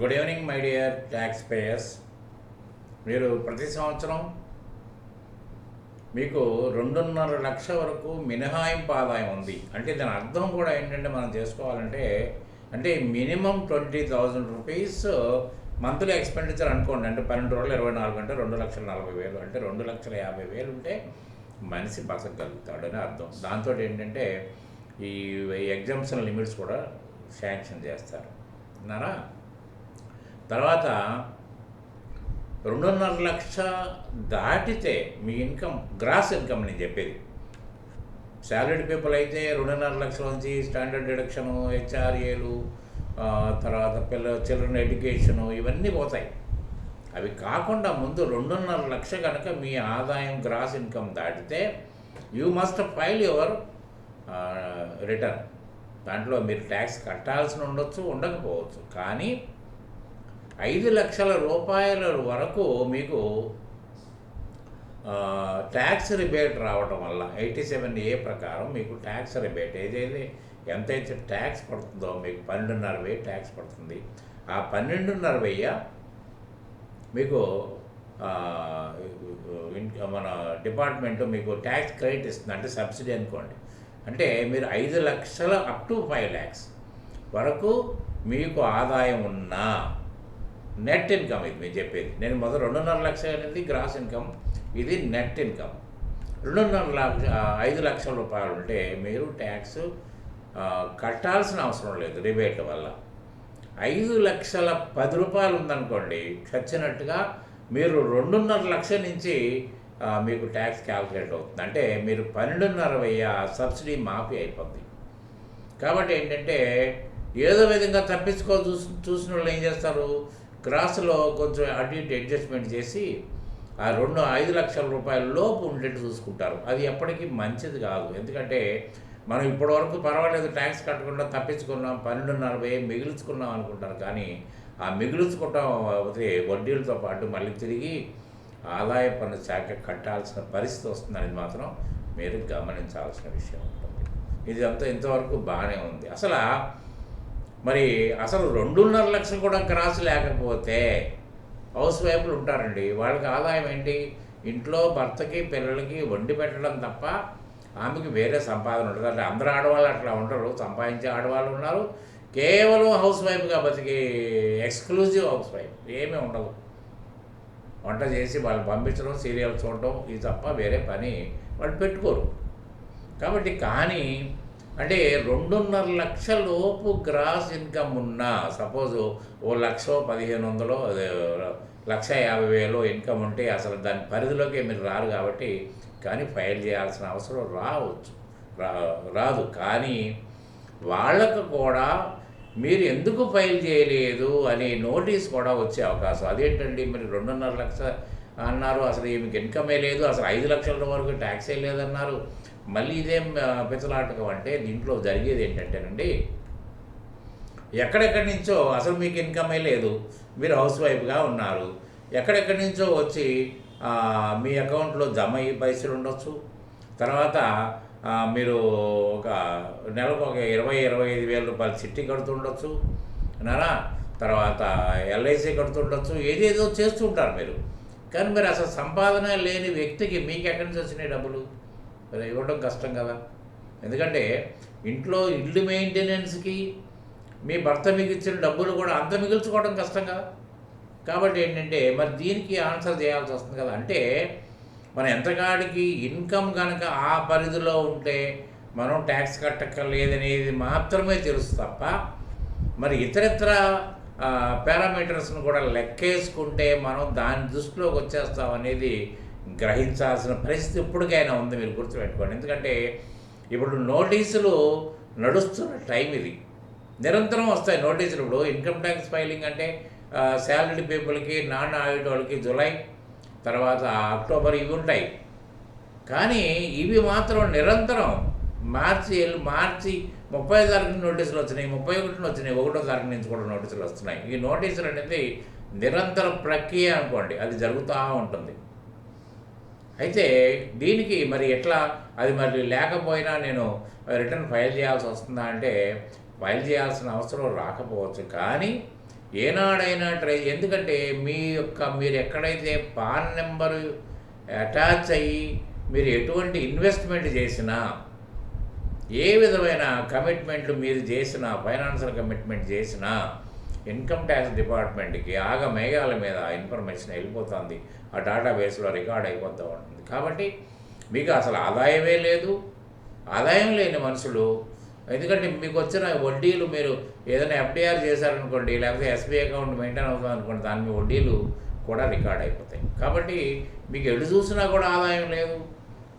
Good evening my dear taxpayers మీరు ప్రతి సంవత్సరం మీకు రెండున్నర లక్షల వరకు మినహాయింపు ఆదాయం ఉంది. అంటే దాని అర్థం కూడా ఏంటంటే మనం చేసుకోవాలంటే అంటే minimum twenty thousand rupees monthly expenditure అనుకోండి. అంటే పన్నెండు రోజులు ఇరవై నాలుగు అంటే రెండు లక్షల నలభై వేలు అంటే రెండు లక్షల యాభై వేలు ఉంటే మనిషి బతకగలుగుతాడని అర్థం. దాంతో ఏంటంటే ఈ ఎగ్జామ్షన్ లిమిట్స్ కూడా శాంక్షన్ చేస్తారు. నారా తర్వాత రెండున్నర లక్ష దాటితే మీ ఇన్కమ్ గ్రాస్ ఇన్కమ్ నేను చెప్పేది. శాలరీడ్ పీపుల్ అయితే రెండున్నర లక్షల నుంచి స్టాండర్డ్ డిడక్షను హెచ్ఆర్ఏలు తర్వాత పిల్ల చిల్డ్రన్ ఎడ్యుకేషను ఇవన్నీ పోతాయి. అవి కాకుండా ముందు రెండున్నర లక్ష కనుక మీ ఆదాయం గ్రాస్ ఇన్కమ్ దాటితే you must file your return. దాంట్లో మీరు ట్యాక్స్ కట్టాల్సి ఉండొచ్చు ఉండకపోవచ్చు. కానీ ఐదు లక్షల రూపాయల వరకు మీకు ట్యాక్స్ రిబేట్ రావడం వల్ల ఎయిటీ సెవెన్ ఏ ప్రకారం మీకు ట్యాక్స్ రిబేట్ ఏదైతే ఎంతైతే ట్యాక్స్ పడుతుందో మీకు పన్నెండున్నర వెయ్యి ట్యాక్స్ పడుతుంది. ఆ పన్నెండున్నర వెయ్యి మీకు మన డిపార్ట్మెంట్ మీకు ట్యాక్స్ క్రెడిట్ ఇస్తుంది. అంటే సబ్సిడీ అనుకోండి. అంటే మీరు ఐదు లక్షల అప్ టు ఫైవ్ ల్యాక్స్ వరకు మీకు ఆదాయం ఉన్నా నెట్ ఇన్కమ్ ఇది మీరు చెప్పేది. నేను మొదలు రెండున్నర లక్షలు అనేది గ్రాస్ ఇన్కమ్ ఇది నెట్ ఇన్కమ్ రెండున్నర లక్ష ఐదు లక్షల రూపాయలు ఉంటే మీరు ట్యాక్స్ కట్టాల్సిన అవసరం లేదు రిబేట్ వల్ల. ఐదు లక్షల పది రూపాయలు ఉందనుకోండి చచ్చినట్టుగా మీరు రెండున్నర లక్షల నుంచి మీకు ట్యాక్స్ క్యాల్కులేట్ అవుతుంది. అంటే మీరు పన్నెండున్నర వెయ్యి సబ్సిడీ మాఫీ అయిపోద్ది. కాబట్టి ఏంటంటే ఏదో విధంగా తప్పించుకో చూసి చూసిన వాళ్ళు ఏం చేస్తారు? క్రాస్లో కొంచెం అటు ఇటు అడ్జస్ట్మెంట్ చేసి ఆ రెండు ఐదు లక్షల రూపాయల లోపు ఉండేట్టు చూసుకుంటారు. అది ఎప్పటికీ మంచిది కాదు. ఎందుకంటే మనం ఇప్పటివరకు పర్వాలేదు ట్యాక్స్ కట్టకుండా తప్పించుకున్నాం పన్నెండున్నర వెయ్యి మిగిల్చుకున్నాం అనుకుంటారు. కానీ ఆ మిగులుచుకుంటాం అయితే వడ్డీలతో పాటు మళ్ళీ తిరిగి ఆదాయ పన్ను శాఖ కట్టాల్సిన పరిస్థితి వస్తుందని మాత్రం మీరు గమనించాల్సిన విషయం ఉంటుంది. ఇది అంతా ఇంతవరకు బాగానే ఉంది. అసలు మరి అసలు రెండున్నర లక్షలు కూడా క్రాస్ లేకపోతే హౌస్ వైఫ్లు ఉంటారండి. వాళ్ళకి ఆదాయం ఏంటి? ఇంట్లో భర్తకి పిల్లలకి వండి పెట్టడం తప్ప ఆమెకి వేరే సంపాదన ఉంటుంది అంటే అందరు ఆడవాళ్ళు అట్లా ఉండరు. సంపాదించే ఆడవాళ్ళు ఉన్నారు. కేవలం హౌస్ వైఫ్ కాబట్టి ఎక్స్క్లూజివ్ హౌస్ వైఫ్ ఏమీ ఉండదు. వంట చేసి వాళ్ళు పంపించడం సీరియల్ చూడటం ఇది తప్ప వేరే పని వాళ్ళు పెట్టుకోరు. కాబట్టి కానీ అంటే రెండున్నర లక్షల లోపు గ్రాస్ ఇన్కమ్ ఉన్నా సపోజ్ ఓ లక్ష పదిహేను వందలో లక్ష యాభై వేలు ఇన్కమ్ ఉంటే అసలు దాని పరిధిలోకి మీరు రారు కాబట్టి కానీ ఫైల్ చేయాల్సిన అవసరం రావచ్చు. రా రాదు. కానీ వాళ్ళకు కూడా మీరు ఎందుకు ఫైల్ చేయలేదు అనే నోటీస్ కూడా వచ్చే అవకాశం. అదేంటండి మరి రెండున్నర లక్ష అన్నారు అసలు ఈమెకి ఇన్కమే లేదు అసలు ఐదు లక్షల వరకు ట్యాక్సే లేదన్నారు. మళ్ళీ ఇదేం పిచ్చలాటకం అంటే దీంట్లో జరిగేది ఏంటంటేనండి ఎక్కడెక్కడి నుంచో అసలు మీకు ఇన్కమే లేదు మీరు హౌస్ వైఫ్గా ఉన్నారు ఎక్కడెక్కడి నుంచో వచ్చి మీ అకౌంట్లో జమ అయ్యి పైసలు ఉండొచ్చు తర్వాత మీరు ఒక నెలకు ఒక ఇరవై ఇరవై ఐదు వేల రూపాయలు సిట్టి కడుతుండొచ్చు నారా తర్వాత ఎల్ఐసి కడుతుండొచ్చు ఏదేదో చేస్తుంటారు మీరు. కానీ మీరు అసలు సంపాదన లేని వ్యక్తికి మీకు ఎక్కడి నుంచి వచ్చినాయి డబ్బులు? ఇవ్వడం కష్టం కదా. ఎందుకంటే ఇంట్లో ఇల్లు మెయింటెనెన్స్కి మీ భర్త మీకు ఇచ్చిన డబ్బులు కూడా అంత మిగుల్చుకోవడం కష్టం కదా. కాబట్టి ఏంటంటే మరి దీనికి ఆన్సర్ చేయాల్సి వస్తుంది కదా. అంటే మనం ఎంతకాడికి ఇన్కమ్ కనుక ఆ పరిధిలో ఉంటే మనం ట్యాక్స్ కట్టక్కర్లేదనేది మాత్రమే తెలుసు తప్ప మరి ఇతరితర పారామీటర్స్ను కూడా లెక్కేసుకుంటే మనం దాని దృష్టిలోకి వచ్చేస్తాం అనేది గ్రహించాల్సిన పరిస్థితి ఇప్పటికైనా ఉంది మీరు గుర్తుపెట్టుకోండి. ఎందుకంటే ఇప్పుడు నోటీసులు నడుస్తున్న టైం ఇది. నిరంతరం వస్తాయి నోటీసులు. ఇప్పుడు ఇన్కమ్ ట్యాక్స్ ఫైలింగ్ అంటే శాలరీ పీపుల్కి నాన్ ఆడిట్ వాళ్ళకి జులై తర్వాత అక్టోబర్ ఇవి ఉంటాయి. కానీ ఇవి మాత్రం నిరంతరం. మార్చి మార్చి ముప్పై తారీఖు నోటీసులు వచ్చినాయి ముప్పై ఒకటిని వచ్చినాయి ఒకటో తారీఖు నుంచి కూడా నోటీసులు వస్తున్నాయి. ఈ నోటీసులు అనేది నిరంతర ప్రక్రియ అనుకోండి అది జరుగుతూ ఉంటుంది. అయితే దీనికి మరి ఎట్లా? అది మరి లేకపోయినా నేను రిటర్న్ ఫైల్ చేయాల్సి వస్తుందా అంటే ఫైల్ చేయాల్సిన అవసరం రాకపోవచ్చు. కానీ ఏనాడైనా ట్రై ఎందుకంటే మీ యొక్క మీరు ఎక్కడైతే పాన్ నెంబరు అటాచ్ అయ్యి మీరు ఎటువంటి ఇన్వెస్ట్మెంట్ చేసినా ఏ విధమైన కమిట్మెంట్లు మీరు చేసిన ఫైనాన్షియల్ కమిట్మెంట్ చేసినా ఇన్కమ్ ట్యాక్స్ డిపార్ట్మెంట్కి ఆగ మేఘాల మీద ఇన్ఫర్మేషన్ వెళ్ళిపోతుంది. ఆ డేటాబేస్లో రికార్డ్ అయిపోతూ ఉంటుంది. కాబట్టి మీకు అసలు ఆదాయమే లేదు. ఆదాయం లేని మనుషులు ఎందుకంటే మీకు వచ్చిన వడ్డీలు మీరు ఏదైనా ఎఫ్డిఆర్ చేశారనుకోండి లేకపోతే ఎస్బీఐ అకౌంట్ మెయింటైన్ అవుతుంది అనుకోండి దాని మీ వడ్డీలు కూడా రికార్డ్ అయిపోతాయి. కాబట్టి మీకు ఎటు చూసినా కూడా ఆదాయం లేదు.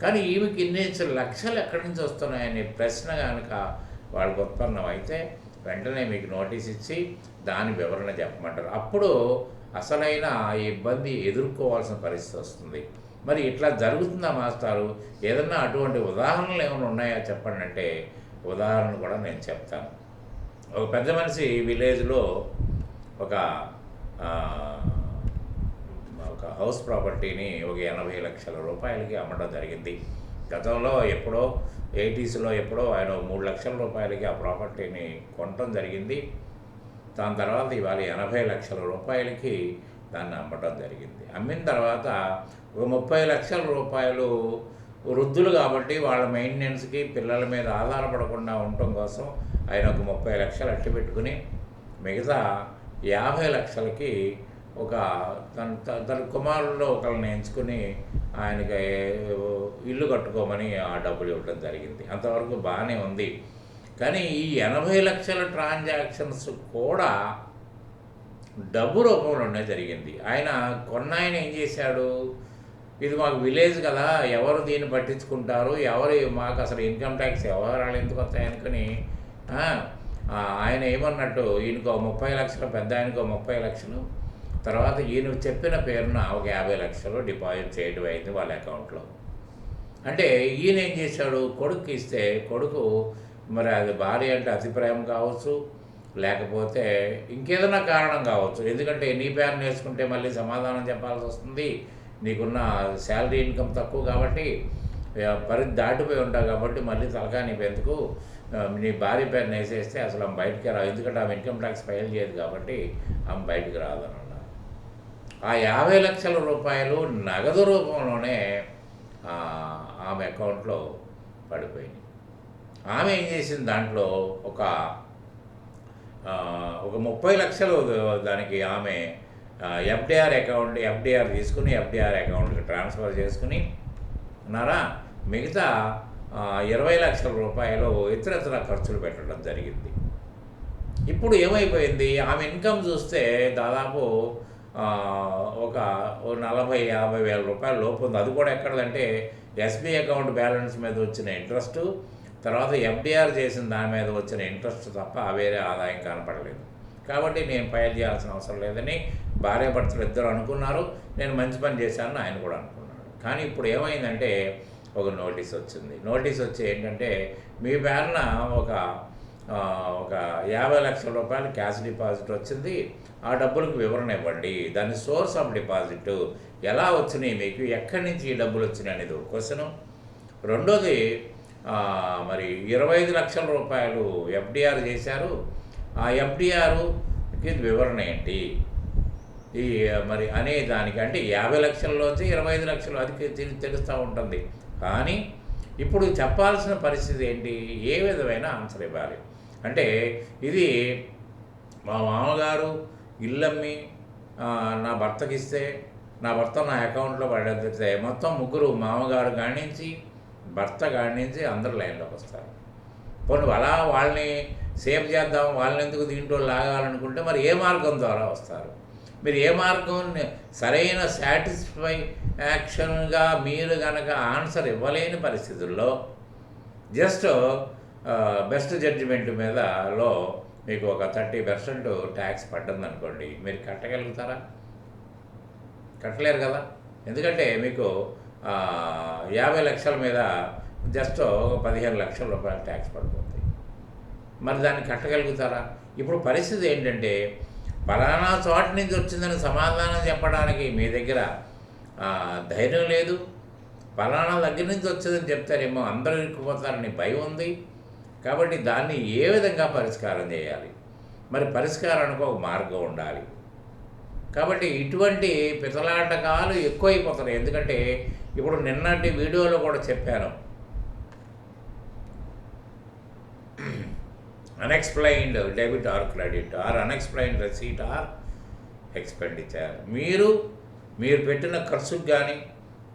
కానీ ఈమెకి ఇన్ని లక్షలు ఎక్కడి నుంచి వస్తున్నాయనే ప్రశ్న కనుక వాళ్ళకి ఉత్పన్నం అయితే వెంటనే మీకు నోటీస్ ఇచ్చి దాని వివరణ చెప్పమంటారు. అప్పుడు అసలైన ఈ ఇబ్బంది ఎదుర్కోవాల్సిన పరిస్థితి వస్తుంది. మరి ఇట్లా జరుగుతుందా మాస్టారు? ఏదన్నా అటువంటి ఉదాహరణలు ఏమైనా ఉన్నాయా చెప్పండి అంటే? ఉదాహరణ కూడా నేను చెప్తాను. ఒక పెద్ద మనిషి విలేజ్లో ఒక ఒక హౌస్ ప్రాపర్టీని ఒక ఎనభై లక్షల రూపాయలకి అమ్మడం జరిగింది. గతంలో ఎప్పుడో ఎయిటీస్లో ఎప్పుడో ఆయన మూడు లక్షల రూపాయలకి ఆ ప్రాపర్టీని కొనటం జరిగింది. దాని తర్వాత ఇవాళ ఎనభై లక్షల రూపాయలకి దాన్ని అమ్మటం జరిగింది. అమ్మిన తర్వాత ఒక ముప్పై లక్షల రూపాయలు వృద్ధులు కాబట్టి వాళ్ళ మెయింటెనెన్స్కి పిల్లల మీద ఆధారపడకుండా ఉండటం కోసం ఆయన ఒక ముప్పై లక్షలు అట్టి పెట్టుకుని మిగతా యాభై లక్షలకి ఒక తన త- తన కుమారుల్లో ఒకరిని ఎంచుకుని ఆయనకి ఇల్లు కట్టుకోమని ఆ డబ్బులు ఇవ్వడం జరిగింది. అంతవరకు బాగానే ఉంది. కానీ ఈ ఎనభై లక్షల ట్రాన్సాక్షన్స్ కూడా డబ్బు రూపంలోనే జరిగింది. ఆయన కొన్న ఆయన ఏం చేశాడు? ఇది మాకు విలేజ్ కదా ఎవరు దీన్ని పట్టించుకుంటారు? ఎవరు మాకు అసలు ఇన్కమ్ ట్యాక్స్ వ్యవహారాలు ఎందుకు వస్తాయనుకుని ఆయన ఏమన్నట్టు ఈయనకో ముప్పై లక్షలు పెద్ద ఆయనకో ముప్పై లక్షలు తర్వాత ఈయన చెప్పిన పేరున ఒక యాభై లక్షలు డిపాజిట్ చేయడం అయింది వాళ్ళ అకౌంట్లో. అంటే ఈయన ఏం చేశాడు? కొడుకు ఇస్తే కొడుకు మరి అది భార్య అంటే అతిప్రాయం కావచ్చు లేకపోతే ఇంకేదైనా కారణం కావచ్చు. ఎందుకంటే నీ పేరు నేర్చుకుంటే మళ్ళీ సమాధానం చెప్పాల్సి వస్తుంది. నీకున్న శాలరీ ఇన్కమ్ తక్కువ కాబట్టి పరిధి దాటిపోయి ఉంటావు కాబట్టి మళ్ళీ తలకా నీకు ఎందుకు? నీ భార్య పేరు నేసేస్తే అసలు ఆమె బయటికి రాదు. ఎందుకంటే ఆమె ఇన్కమ్ ట్యాక్స్ ఫైల్ చేయదు కాబట్టి ఆమె బయటికి రాదని ఆ యాభై లక్షల రూపాయలు నగదు రూపంలోనే ఆమె అకౌంట్లో పడిపోయింది. ఆమె ఏం చేసింది దాంట్లో? ఒక ఒక ముప్పై లక్షలు దానికి ఆమె ఎఫ్డిఆర్ అకౌంట్ ఎఫ్డిఆర్ తీసుకుని ఎఫ్డిఆర్ అకౌంట్కి ట్రాన్స్ఫర్ చేసుకుని ఉన్నారా? మిగతా ఇరవై లక్షల రూపాయలు ఇతరత్ర ఖర్చులు పెట్టడం జరిగింది. ఇప్పుడు ఏమైపోయింది? ఆమె ఇన్కమ్ చూస్తే దాదాపు ఒక నలభై యాభై వేల రూపాయల లోపు ఉంది. అది కూడా ఎక్కడదంటే ఎస్బీ అకౌంట్ బ్యాలెన్స్ మీద వచ్చిన ఇంట్రెస్ట్ తర్వాత ఎఫ్డిఆర్ చేసిన దాని మీద వచ్చిన ఇంట్రెస్ట్ తప్ప వేరే ఆదాయం కనపడలేదు. కాబట్టి నేను ఫైల్ చేయాల్సిన అవసరం లేదని భార్యాభర్తలు ఇద్దరు అనుకున్నారు. నేను మంచి పని చేశానని ఆయన కూడా అనుకున్నాడు. కానీ ఇప్పుడు ఏమైందంటే ఒక నోటీస్ వచ్చింది. నోటీస్ వచ్చి ఏంటంటే మీ పేరున ఒక ఒక యాభై లక్షల రూపాయలు క్యాష్ డిపాజిట్ వచ్చింది. ఆ డబ్బులకు వివరణ ఇవ్వండి. దాని సోర్స్ ఆఫ్ డిపాజిట్ ఎలా వచ్చినాయి? మీకు ఎక్కడి నుంచి ఈ డబ్బులు వచ్చినాయి అనేది ఒక క్వశ్చను. రెండోది మరి ఇరవై ఐదు లక్షల రూపాయలు ఎఫ్డిఆర్ చేశారు. ఆ ఎఫ్డిఆర్కి వివరణ ఏంటి? ఈ మరి అనే దానికి అంటే యాభై లక్షల్లోంచి ఇరవై ఐదు లక్షలు అది తిరిగి తెలుస్తూ ఉంటుంది. కానీ ఇప్పుడు చెప్పాల్సిన పరిస్థితి ఏంటి? ఏ విధమైన ఆన్సర్ ఇవ్వాలి? అంటే ఇది మా మామగారు ఇల్లమ్మి నా భర్తకి ఇస్తే నా భర్త నా అకౌంట్లో పడితే మొత్తం ముగ్గురు మామగారు కానించి భర్త కానించి అందరు లైన్లోకి వస్తారు. పోనీ అలా వాళ్ళని సేవ్ చేద్దాం వాళ్ళని ఎందుకు దీంట్లో లాగాలనుకుంటే మరి ఏ మార్గం ద్వారా వస్తారు? మీరు ఏ మార్గం సరైన సాటిస్ఫై యాక్షన్గా మీరు కనుక ఆన్సర్ ఇవ్వలేని పరిస్థితుల్లో జస్ట్ బెస్ట్ జడ్జిమెంట్ మీద లో మీకు ఒక థర్టీ పర్సెంట్ ట్యాక్స్ పడ్డది అనుకోండి మీరు కట్టగలుగుతారా? కట్టలేరు కదా? ఎందుకంటే మీకు యాభై లక్షల మీద జస్ట్ ఒక పదిహేను లక్షల రూపాయల ట్యాక్స్ పడిపోతుంది మరి దాన్ని కట్టగలుగుతారా? ఇప్పుడు పరిస్థితి ఏంటంటే పలానా చోట నుంచి వచ్చిందని సమాధానం చెప్పడానికి మీ దగ్గర ధైర్యం లేదు. పలానా దగ్గర నుంచి వచ్చిందని చెప్తారేమో అందరూ ఇరుక్కుపోతారని భయం ఉంది. కాబట్టి దాన్ని ఏ విధంగా పరిష్కారం చేయాలి? మరి పరిష్కారానికి ఒక మార్గం ఉండాలి. కాబట్టి ఇటువంటి పితలాటకాలు ఎక్కువైపోతున్నాయి. ఎందుకంటే ఇప్పుడు నిన్నటి వీడియోలో కూడా చెప్పాను. Unexplained debit or credit or unexplained receipt or expenditure మీరు మీరు పెట్టిన ఖర్చుకు కానీ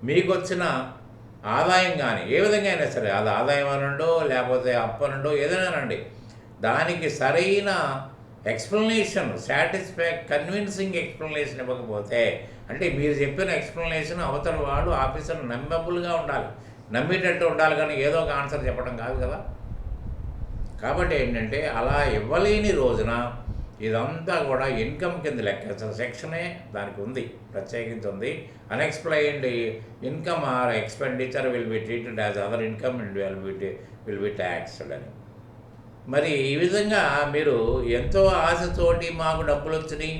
మీకు వచ్చిన ఆదాయం కానీ ఏ విధంగా అయినా సరే అది ఆదాయం అనండో లేకపోతే అప్పనండో ఏదైనానండి దానికి సరైన ఎక్స్ప్లెనేషన్ సాటిస్ఫాక్ కన్విన్సింగ్ ఎక్స్ప్లెనేషన్ ఇవ్వకపోతే అంటే మీరు చెప్పిన ఎక్స్ప్లెనేషన్ అవతల వాడు ఆఫీసర్ నమ్మబుల్గా ఉండాలి. నమ్మేటట్టు ఉండాలి కానీ ఏదో ఒక ఆన్సర్ చెప్పడం కాదు కదా. కాబట్టి ఏంటంటే అలా ఇవ్వలేని రోజున ఇదంతా కూడా ఇన్కమ్ కింద లెక్క. సెక్షనే దానికి ఉంది ప్రత్యేకించి ఉంది. Unexplained income or expenditure will be treated as other income and will be will be taxed అని. మరి ఈ విధంగా మీరు ఎంతో ఆశతోటి మాకు డబ్బులు వచ్చినాయి.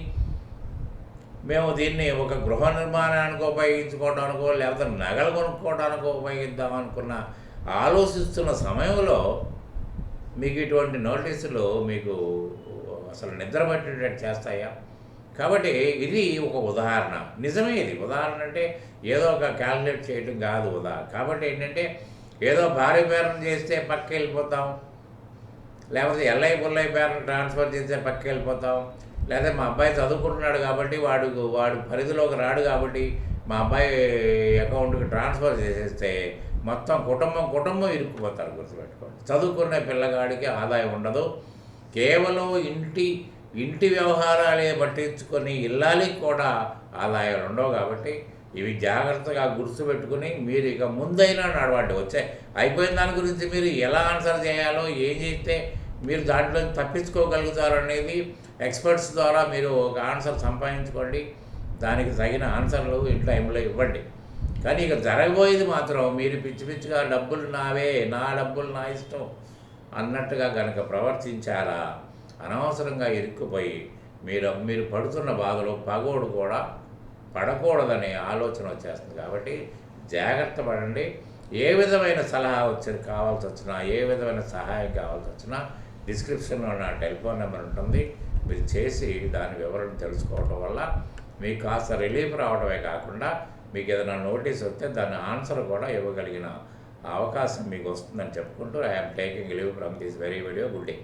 మేము దీన్ని ఒక గృహ నిర్మాణానికి ఉపయోగించుకోవడానికో లేకపోతే నగలు కొనుక్కోవడానికో ఉపయోగిద్దాం అనుకున్న ఆలోచిస్తున్న సమయంలో మీకు ఇటువంటి నోటీసులు మీకు అసలు నిద్రపట్టేటట్టు చేస్తాయా? కాబట్టి ఇది ఒక ఉదాహరణ. నిజమే ఇది. ఉదాహరణ అంటే ఏదో ఒక క్యాలిక్యులేట్ చేయడం కాదు ఉదాహరణ కాబట్టి ఏంటంటే ఏదో భారీ పేరం చేస్తే పక్క వెళ్ళిపోతాం. లేకపోతే ఎల్ఐ పుల్లై పేరం ట్రాన్స్ఫర్ చేస్తే పక్క వెళ్ళిపోతాం. లేదా మా అబ్బాయి చదువుకుంటున్నాడు కాబట్టి వాడు వాడు పరిధిలోకి రాడు కాబట్టి మా అబ్బాయి అకౌంట్కి ట్రాన్స్ఫర్ చేసేస్తే మొత్తం కుటుంబం కుటుంబం ఇరుక్కుపోతారు గుర్తుపెట్టుకోండి. చదువుకునే పిల్లగాడికి ఆదాయం ఉండదు. కేవలం ఇంటి ఇంటి వ్యవహారాలే పట్టించుకొని ఇల్లాలికి కూడా ఆదాయాలు ఉండవు కాబట్టి ఇవి జాగ్రత్తగా గుర్తుపెట్టుకుని మీరు ఇక ముందైనా నడవండి. వచ్చే అయిపోయిన దాని గురించి మీరు ఎలా ఆన్సర్ చేయాలో ఏం చేస్తే మీరు దాంట్లో తప్పించుకోగలుగుతారు అనేది ఎక్స్పర్ట్స్ ద్వారా మీరు ఒక ఆన్సర్ సంపాదించుకోండి. దానికి తగిన ఆన్సర్లు ఇన్ టైంలో ఇవ్వండి. కానీ ఇక జరగబోయేది మాత్రం మీరు పిచ్చి పిచ్చిగా డబ్బులు నావే నా డబ్బులు నా ఇష్టం. అన్నట్టుగా కనుక ప్రవర్తించారా? అనవసరంగా ఇరుక్కుపోయి మీరు మీరు పడుతున్న బాధలో పగోడు కూడా పడకూడదనే ఆలోచన వచ్చేస్తుంది. కాబట్టి జాగ్రత్త పడండి. ఏ విధమైన సలహా వచ్చి కావాల్సి వచ్చినా ఏ విధమైన సహాయం కావాల్సి వచ్చినా డిస్క్రిప్షన్లో నా టెలిఫోన్ నెంబర్ ఉంటుంది. మీరు చేసి దాని వివరణ తెలుసుకోవడం వల్ల మీకు కాస్త రిలీఫ్ రావడమే కాకుండా మీకు ఏదైనా నోటీస్ వస్తే దాని ఆన్సర్ కూడా ఇవ్వగలిగిన అవకాశం మీకు వస్తుందని చెప్పుకుంటూ I'm taking leave from this very video good day